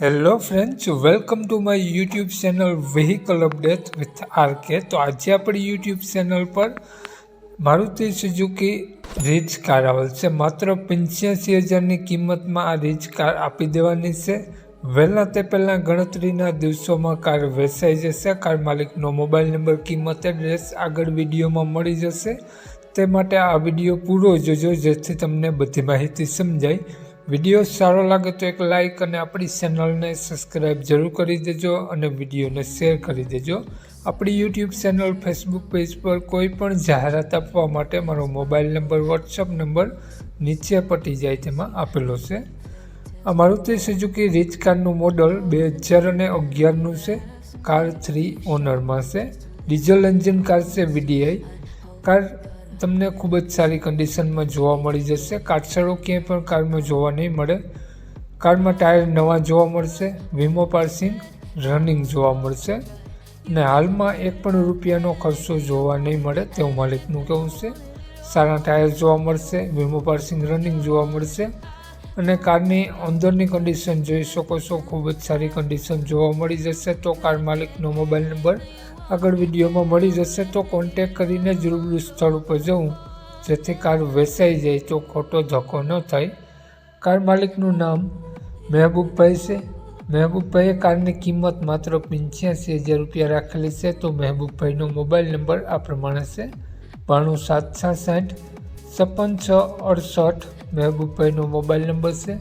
Hello friends welcome to my YouTube channel vehicle update with RK તો આજે આપણી YouTube channel પર Maruti Suzuki rich car આવેલ છે. માત્ર પંચ્યાસી હજારની કિંમતમાં આ રીચ કાર આપી દેવાની છે. વહેલા તે પહેલાં ગણતરીના દિવસોમાં કાર વેચાઈ જશે. કાર માલિકનો મોબાઈલ નંબર કિંમત એડ્રેસ આગળ વિડીયોમાં મળી જશે. તે માટે આ વીડિયો પૂરો જોજો, જેથી તમને બધી માહિતી સમજાય. વીડિયો સારો લાગે તો એક લાઇક અને આપણી ચેનલને સબસ્ક્રાઈબ જરૂર કરી દેજો અને વિડીયોને શેર કરી દેજો. આપણી યુટ્યુબ ચેનલ ફેસબુક પેજ પર કોઈ પણ જાહેરાત આપવા માટે મારો મોબાઈલ નંબર વોટ્સઅપ નંબર નીચે પટી જાય તેમાં આપેલો છે. આ મારુતિ સુઝુકી રીચ કારનું મોડલ બે હજાર અને અગિયારનું છે. કાર થ્રી ઓનરમાં છે. ડીઝલ એન્જિન કાર છે વીડીઆઈ કાર તમને ખૂબ જ સારી કન્ડિશનમાં જોવા મળી જશે. કાટસડો ક્યાંય પણ કારમાં જોવા નહીં મળે. કારમાં ટાયર નવા જોવા મળશે. વીમો પાર્સિંગ રનિંગ જોવા મળશે. ને હાલમાં એક પણ રૂપિયાનો ખર્ચો જોવા નહીં મળે તેવું માલિકનું કહેવું છે. સારા ટાયર જોવા મળશે. વીમો પાર્સિંગ રનિંગ જોવા મળશે. અને કારની અંદરની કન્ડિશન જોઈ શકો છો. ખૂબ જ સારી કન્ડિશન જોવા મળી જશે તો કાર માલિકનો મોબાઈલ નંબર આગળ વિડીયોમાં મળી જશે તો કોન્ટેક કરીને જ સ્થળ ઉપર જવું. જેથી કાર વેચાઈ જાય તો ખોટો ધક્કો ન થાય. કાર માલિકનું નામ મહેબૂબભાઈ છે. મહેબૂબભાઈએ કારની કિંમત માત્ર પંચ્યાસી હજાર રૂપિયા રાખેલી છે તો મહેબૂબભાઈનો મોબાઈલ નંબર આ પ્રમાણે છે. બાણું સાત છાસઠ, છપ્પન છ અડસઠ મહેબૂબભાઈનો મોબાઈલ નંબર છે.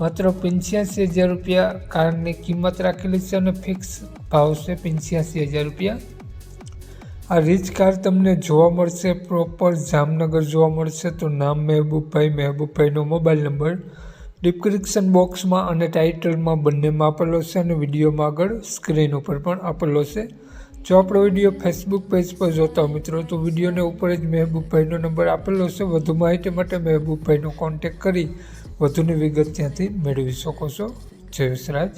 માત્ર પંચ્યાસી હજાર રૂપિયા કારની કિંમત રાખેલી છે અને ફિક્સ ભાવ છે પંચ્યાસી હજાર રૂપિયા. આ રીચ કાર તમને જોવા મળશે પ્રોપર જામનગર જોવા મળશે. તો નામ મહેબૂબભાઈ મહેબૂબભાઈનો મોબાઈલ નંબર. ડિસ્ક્રિપ્શન બોક્સમાં અને ટાઇટલમાં બંનેમાં આપેલો છે અને વિડીયોમાં આગળ સ્ક્રીન ઉપર પણ આપેલો છે. જો આપણો વીડિયો ફેસબુક પેજ પર જોતા હો મિત્રો, તો વિડીયોને ઉપર જ મહેબૂબભાઈનો નંબર આપેલો છે. વધુ માહિતી માટે મહેબૂબભાઈનો કોન્ટેક કરી વધુની વિગત ત્યાંથી મેળવી શકો છો. જય વિસરાજ